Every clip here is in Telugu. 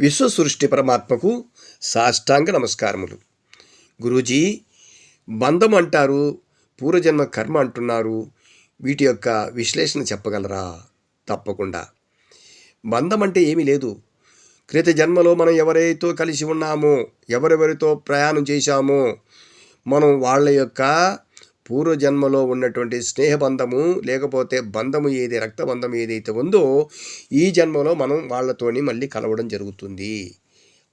విశ్వసృష్టి పరమాత్మకు సాష్టాంగ నమస్కారములు. గురూజీ బంధం అంటారు పూర్వజన్మ కర్మ అంటున్నారు వీటి యొక్క విశ్లేషణ చెప్పగలరా? తప్పకుండా. బంధం అంటే ఏమీ లేదు. క్రిత జన్మలో మనం ఎవరైతే కలిసి ఉన్నామో ఎవరెవరితో ప్రయాణం చేశామో మనం వాళ్ళ యొక్క పూర్వజన్మలో ఉన్నటువంటి స్నేహబంధము లేకపోతే బంధము ఏది రక్తబంధం ఏదైతే ఉందో ఈ జన్మలో మనం వాళ్ళతోని మళ్ళీ కలవడం జరుగుతుంది.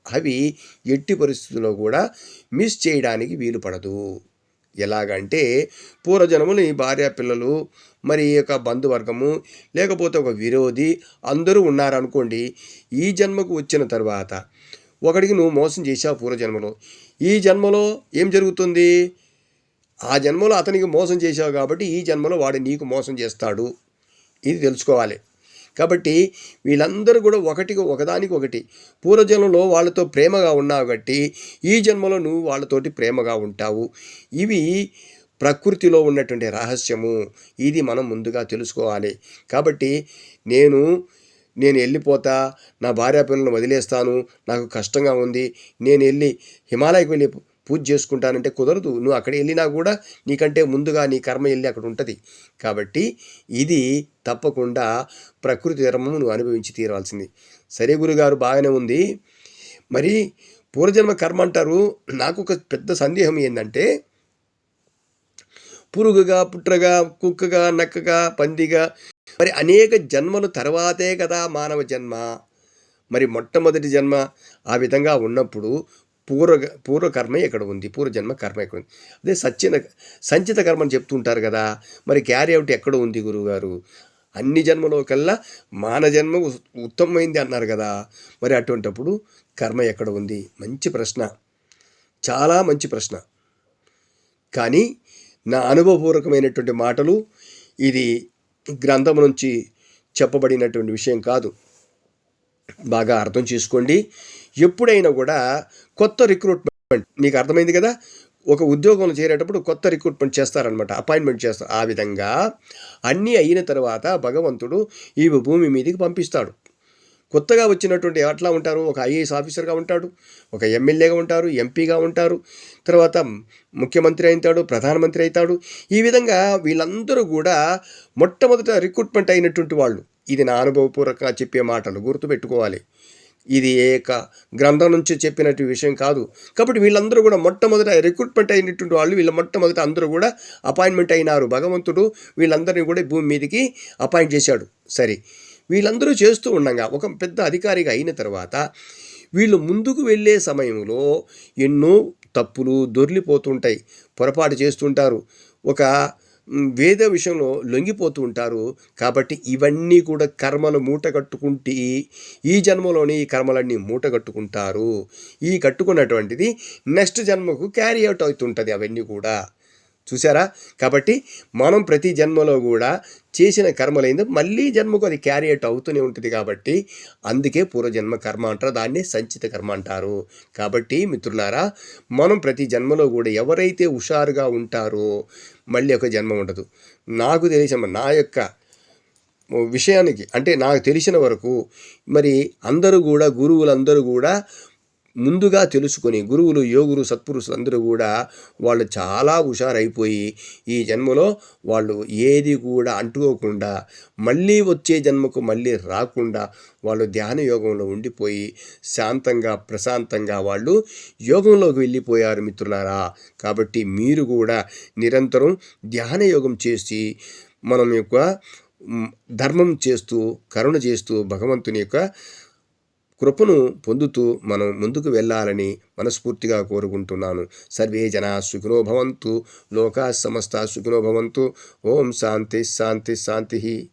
అవి ఎట్టి పరిస్థితుల్లో కూడా మిస్ చేయడానికి వీలు పడదు. ఎలాగంటే పూర్వజన్మలు ఈ భార్య పిల్లలు మరి ఈ యొక్క బంధువర్గము లేకపోతే ఒక విరోధి అందరూ ఉన్నారనుకోండి ఈ జన్మకు వచ్చిన తర్వాత ఒకడికి నువ్వు మోసం చేసావు పూర్వజన్మలో. ఈ జన్మలో ఏం జరుగుతుంది? ఆ జన్మలో అతనికి మోసం చేశావు కాబట్టి ఈ జన్మలో వాడు నీకు మోసం చేస్తాడు. ఇది తెలుసుకోవాలి. కాబట్టి వీళ్ళందరూ కూడా ఒకటికి ఒకదానికి ఒకటి. పూర్వజన్మలో వాళ్ళతో ప్రేమగా ఉన్నావు కాబట్టి ఈ జన్మలో నువ్వు వాళ్ళతోటి ప్రేమగా ఉంటావు. ఇవి ప్రకృతిలో ఉన్నటువంటి రహస్యము. ఇది మనం ముందుగా తెలుసుకోవాలి. కాబట్టి నేను నేను వెళ్ళిపోతా నా భార్య పిల్లలను వదిలేస్తాను నాకు కష్టంగా ఉంది. నేను వెళ్ళి హిమాలయకు వెళ్ళి పూజ చేసుకుంటానంటే కుదరదు. నువ్వు అక్కడ వెళ్ళినా కూడా నీకంటే ముందుగా నీ కర్మ వెళ్ళి అక్కడ ఉంటుంది. కాబట్టి ఇది తప్పకుండా ప్రకృతి ధర్మము నువ్వు అనుభవించి తీరవలసింది సరే గురుగారు బాగానే ఉంది. మరి పూర్వజన్మ కర్మ అంటారు. నాకు ఒక పెద్ద సందేహం ఏంటంటే పురుగుగా పుట్రగా కుక్కగా నక్కగా పందిగా మరి అనేక జన్మలు తర్వాతే కదా మానవ జన్మ. మరి మొట్టమొదటి జన్మ ఆ విధంగా ఉన్నప్పుడు పూర్వ పూర్వకర్మే ఇక్కడ ఉంది పూర్వజన్మ కర్మ ఇక్కడ ఉంది. అదే సచ్చిన సంచిత కర్మ అని చెప్తుంటారు కదా మరి క్యారీ అవుట్ ఎక్కడ ఉంది గురువుగారు? అన్ని జన్మలో కల్లా మాన జన్మ ఉత్తమమైంది అన్నారు కదా మరి అటువంటప్పుడు కర్మ ఎక్కడ ఉంది? మంచి ప్రశ్న. చాలా మంచి ప్రశ్న. కానీ నా అనుభవపూర్వకమైనటువంటి మాటలు ఇది గ్రంథం నుంచి చెప్పబడినటువంటి విషయం కాదు. బాగా అర్థం చేసుకోండి. ఎప్పుడైనా కూడా కొత్త రిక్రూట్మెంట్ మీకు అర్థమైంది కదా? ఒక ఉద్యోగంలో చేరేటప్పుడు కొత్త రిక్రూట్మెంట్ చేస్తారనమాట అపాయింట్మెంట్ చేస్తారు. ఆ విధంగా అన్నీ అయిన తర్వాత భగవంతుడు ఈ భూమి మీదకి పంపిస్తాడు. కొత్తగా వచ్చినటువంటి ఎట్లా ఉంటారు? ఒక ఐఏఎస్ ఆఫీసర్గా ఉంటాడు ఒక ఎమ్మెల్యేగా ఉంటారు ఎంపీగా ఉంటారు తర్వాత ముఖ్యమంత్రి అవుతాడు ప్రధానమంత్రి అవుతాడు ఈ విధంగా వీళ్ళందరూ కూడా మొట్టమొదట రిక్రూట్మెంట్ అయినటువంటి వాళ్ళు. ఇది నా అనుభవపూర్వకంగా చెప్పే మాటలు గుర్తుపెట్టుకోవాలి. ఇది ఏక గ్రంథం నుంచి చెప్పినట్టు విషయం కాదు. కాబట్టి వీళ్ళందరూ కూడా మొట్టమొదట రిక్రూట్మెంట్ అయినటువంటి వాళ్ళు వీళ్ళ మొట్టమొదట అందరూ కూడా అపాయింట్మెంట్ అయినారు. భగవంతుడు వీళ్ళందరినీ కూడా భూమి మీదకి అపాయింట్ చేశాడు. సరే వీళ్ళందరూ చేస్తూ ఉండగా ఒక పెద్ద అధికారిగా అయిన తర్వాత వీళ్ళు ముందుకు వెళ్ళే సమయంలో ఎన్నో తప్పులు దొర్లిపోతుంటాయి. పొరపాటు చేస్తుంటారు. ఒక వేద విషయంలో లొంగిపోతూ ఉంటారు. కాబట్టి ఇవన్నీ కూడా కర్మలు మూట కట్టుకుంటే ఈ జన్మలోని ఈ కర్మలన్నీ మూట కట్టుకుంటారు. ఈ కట్టుకున్నటువంటిది నెక్స్ట్ జన్మకు క్యారీ అవుట్ అవుతుంటుంది అవన్నీ కూడా. చూసారా కాబట్టి మనం ప్రతి జన్మలో కూడా చేసిన కర్మలైంది మళ్ళీ జన్మకు అది క్యారియట్ అవుతూనే ఉంటుంది కాబట్టి అందుకే పూర్వజన్మ కర్మ అంటారు దాన్ని సంచిత కర్మ అంటారు. కాబట్టి మిత్రులారా మనం ప్రతి జన్మలో కూడా ఎవరైతే హుషారుగా ఉంటారో మళ్ళీ ఒక జన్మ ఉండదు. నాకు తెలిసిన నా యొక్క విషయానికి అంటే నాకు తెలిసిన వరకు మరి అందరూ కూడా గురువులందరూ కూడా ముందుగా తెలుసుకొని గురువులు యోగులు సత్పురుషులు అందరూ కూడా వాళ్ళు చాలా హుషారైపోయి ఈ జన్మలో వాళ్ళు ఏది కూడా అంటుకోకుండా మళ్ళీ వచ్చే జన్మకు మళ్ళీ రాకుండా వాళ్ళు ధ్యాన యోగంలో ఉండిపోయి శాంతంగా ప్రశాంతంగా వాళ్ళు యోగంలోకి వెళ్ళిపోయారు మిత్రులారా. కాబట్టి మీరు కూడా నిరంతరం ధ్యాన యోగం చేసి మనం యొక్క ధర్మం చేస్తూ కరుణ చేస్తూ భగవంతుని యొక్క కృపను పొందుతూ మనం ముందుకు వెళ్ళాలని మనస్ఫూర్తిగా కోరుకుంటున్నాను. సర్వే జనా సుఖినో భవంతు. లోకా సమస్త సుఖినో భవంతు. ఓం శాంతి శాంతి శాంతి.